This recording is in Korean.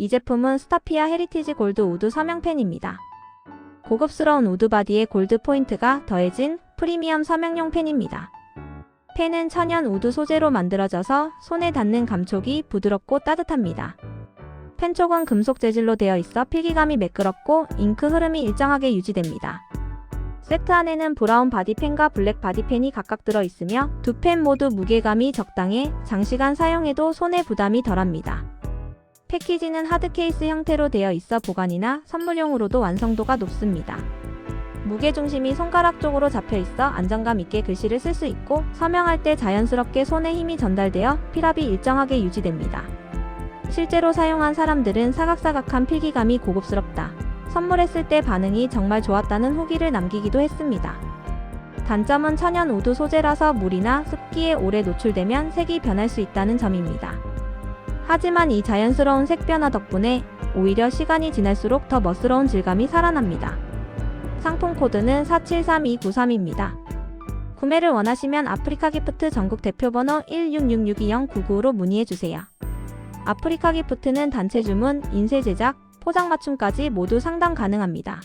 이 제품은 스타피아 헤리티지 골드 우드 서명펜입니다. 고급스러운 우드 바디에 골드 포인트가 더해진 프리미엄 서명용 펜입니다. 펜은 천연 우드 소재로 만들어져서 손에 닿는 감촉이 부드럽고 따뜻합니다. 펜촉은 금속 재질로 되어 있어 필기감이 매끄럽고 잉크 흐름이 일정하게 유지됩니다. 세트 안에는 브라운 바디펜과 블랙 바디펜이 각각 들어 있으며 두 펜 모두 무게감이 적당해 장시간 사용해도 손에 부담이 덜합니다. 패키지는 하드 케이스 형태로 되어 있어 보관이나 선물용으로도 완성도가 높습니다. 무게 중심이 손가락 쪽으로 잡혀 있어 안정감 있게 글씨를 쓸 수 있고 서명할 때 자연스럽게 손에 힘이 전달되어 필압이 일정하게 유지됩니다. 실제로 사용한 사람들은 사각사각한 필기감이 고급스럽다. 선물했을 때 반응이 정말 좋았다는 후기를 남기기도 했습니다. 단점은 천연 우드 소재라서 물이나 습기에 오래 노출되면 색이 변할 수 있다는 점입니다. 하지만 이 자연스러운 색 변화 덕분에 오히려 시간이 지날수록 더 멋스러운 질감이 살아납니다. 상품 코드는 473293입니다. 구매를 원하시면 아프리카 기프트 전국 대표 번호 16662099로 문의해 주세요. 아프리카 기프트는 단체 주문, 인쇄 제작, 포장 맞춤까지 모두 상담 가능합니다.